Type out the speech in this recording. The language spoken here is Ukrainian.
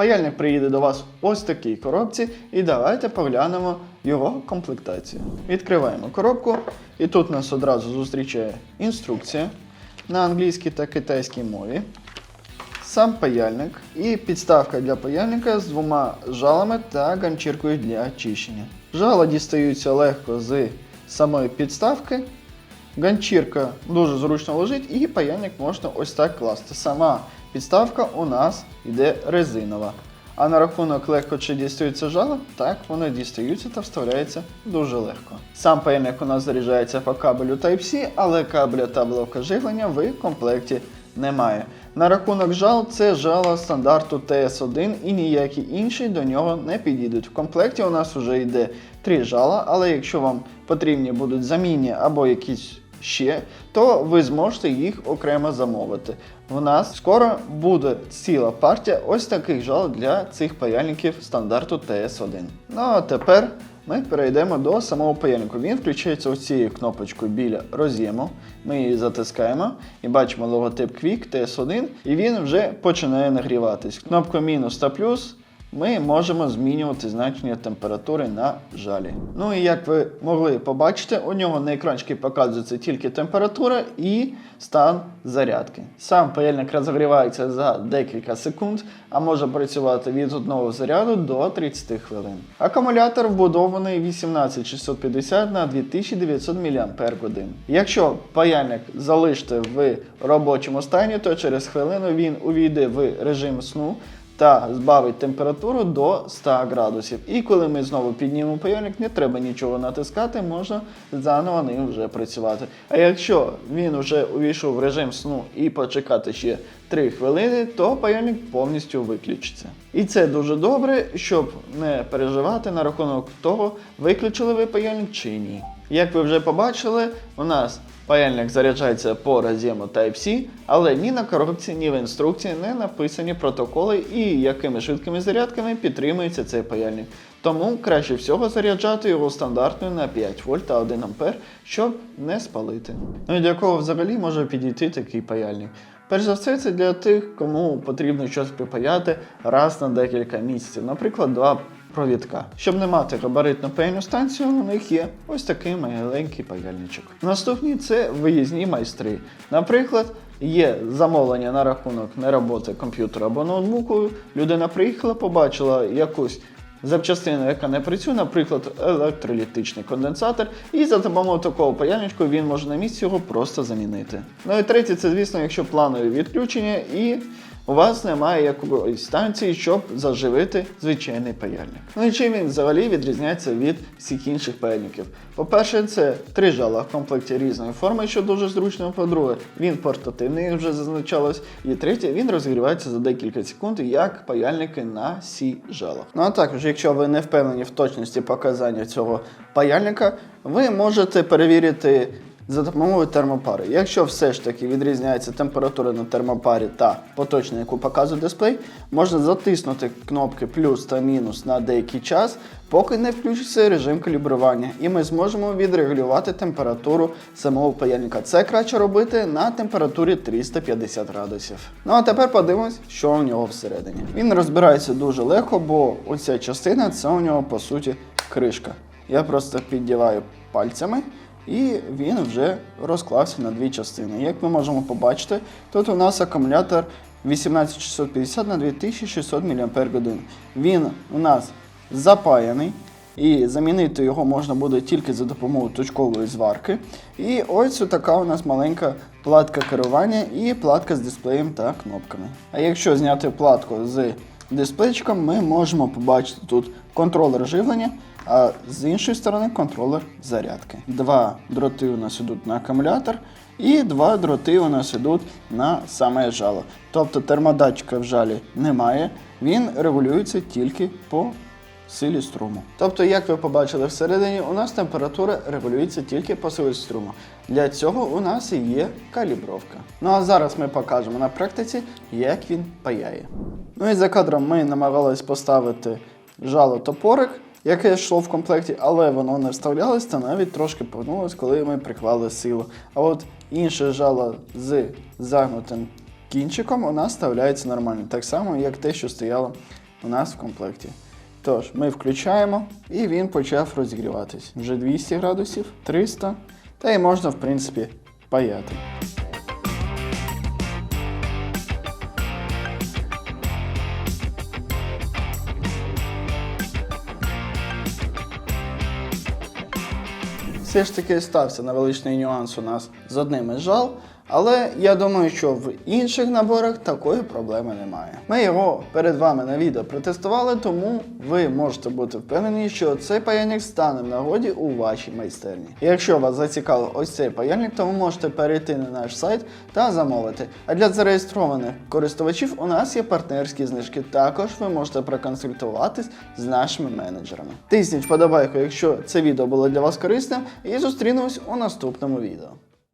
Паяльник приїде до вас ось такій коробці, і давайте поглянемо його комплектацію. Відкриваємо коробку, і тут нас одразу зустрічає інструкція на англійській та китайській мові. Сам паяльник і підставка для паяльника з двома жалами та ганчіркою для очищення. Жала дістаються легко з самої підставки. Ганчірка дуже зручно лежить і паяльник можна ось так класти. Сама підставка у нас йде резинова. А на рахунок легко чи дістаються жала, так вони дістаються та вставляються дуже легко. Сам паяльник у нас заряджається по кабелю Type-C, але кабеля та блока живлення в комплекті немає. На рахунок жал це жало стандарту TS1 і ніякі інші до нього не підійдуть. В комплекті у нас вже йде три жала, але якщо вам потрібні будуть замінні або якісь ще, то ви зможете їх окремо замовити. В нас скоро буде ціла партія ось таких жал для цих паяльників стандарту TS1. Ну а тепер ми перейдемо до самого паяльнику. Він включається ось цією кнопочкою біля роз'єму. Ми її затискаємо і бачимо логотип Quick TS1, і він вже починає нагріватись. Кнопка мінус та плюс ми можемо змінювати значення температури на жалі. Ну і як ви могли побачити, у нього на екранчикі показується тільки температура і стан зарядки. Сам паяльник розігрівається за декілька секунд, а може працювати від одного заряду до 30 хвилин. Акумулятор вбудований 18650 на 2900 мАч. Якщо паяльник залишити в робочому стані, то через хвилину він увійде в режим сну та збавить температуру до 100 градусів. І коли ми знову піднімемо паяльник, не треба нічого натискати, можна заново ним вже працювати. А якщо він вже увійшов в режим сну і почекати ще 3 хвилини, то паяльник повністю виключиться. І це дуже добре, щоб не переживати на рахунок того, виключили ви паяльник чи ні. Як ви вже побачили, у нас паяльник заряджається по роз'єму Type-C, але ні на коробці, ні в інструкції не написані протоколи і якими швидкими зарядками підтримується цей паяльник. Тому краще всього заряджати його стандартною на 5 вольт та 1 ампер, щоб не спалити. Ну і для кого взагалі може підійти такий паяльник? Перш за все, це для тих, кому потрібно щось припаяти раз на декілька місяців, наприклад, два провідка. Щоб не мати габаритну паяльну станцію, у них є ось такий маленький паяльничок. Наступні це виїзні майстри. Наприклад, є замовлення на рахунок нероботи комп'ютера або ноутбуку. Людина приїхала, побачила якусь запчастину, яка не працює, наприклад, електролітичний конденсатор, і за допомогою такого паяльничку він може на місці його просто замінити. Ну і третє, це, звісно, якщо планові відключення і у вас немає якоїсь станції, щоб заживити звичайний паяльник. Ну і чим він взагалі відрізняється від всіх інших паяльників? По-перше, це три жала в комплекті різної форми, що дуже зручно. По-друге, він портативний, як вже зазначалось. І третє, він розігрівається за декілька секунд, як паяльники на сі жалах. Ну а також, якщо ви не впевнені в точності показання цього паяльника, ви можете перевірити за допомогою термопари. Якщо все ж таки відрізняється температура на термопарі та поточна, яку показує дисплей, можна затиснути кнопки плюс та мінус на деякий час, поки не включиться режим калібрування, і ми зможемо відрегулювати температуру самого паяльника. Це краще робити на температурі 350 градусів. Ну а тепер подивимось, що у нього всередині. Він розбирається дуже легко, бо оця частина це у нього по суті кришка. Я просто піддіваю пальцями. І він вже розклався на дві частини. Як ми можемо побачити, тут у нас акумулятор 18650 на 2600 мАч. Він у нас запаяний. І замінити його можна буде тільки за допомогою точкової зварки. І ось така у нас маленька платка керування і платка з дисплеєм та кнопками. А якщо зняти платку з дисплейчиком, ми можемо побачити тут контролер живлення, а з іншої сторони контролер зарядки. Два дроти у нас йдуть на акумулятор, і два дроти у нас йдуть на саме жало. Тобто термодатчика в жалі немає, він регулюється тільки по силі струму. Тобто, як ви побачили всередині, у нас температура регулюється тільки по силі струму. Для цього у нас і є калібровка. Ну а зараз ми покажемо на практиці, як він паяє. Ну і за кадром ми намагалися поставити жало топорик, яке йшло в комплекті, але воно не вставлялось та навіть трошки погнулось, коли ми приклали силу. А от інше жало з загнутим кінчиком нас вставляється нормально, так само, як те, що стояло у нас в комплекті. Тож, ми включаємо, і він почав розігріватись. Вже 200 градусів, 300, та й можна, в принципі, паяти. Все ж таки стався невеличний нюанс у нас з одним із жал, але я думаю, що в інших наборах такої проблеми немає. Ми його перед вами на відео протестували, тому ви можете бути впевнені, що цей паяльник стане в нагоді у вашій майстерні. Якщо вас зацікавив ось цей паяльник, то ви можете перейти на наш сайт та замовити. А для зареєстрованих користувачів у нас є партнерські знижки. Також ви можете проконсультуватись з нашими менеджерами. Тисніть вподобайку, якщо це відео було для вас корисним, і зустрінемось у наступному відео.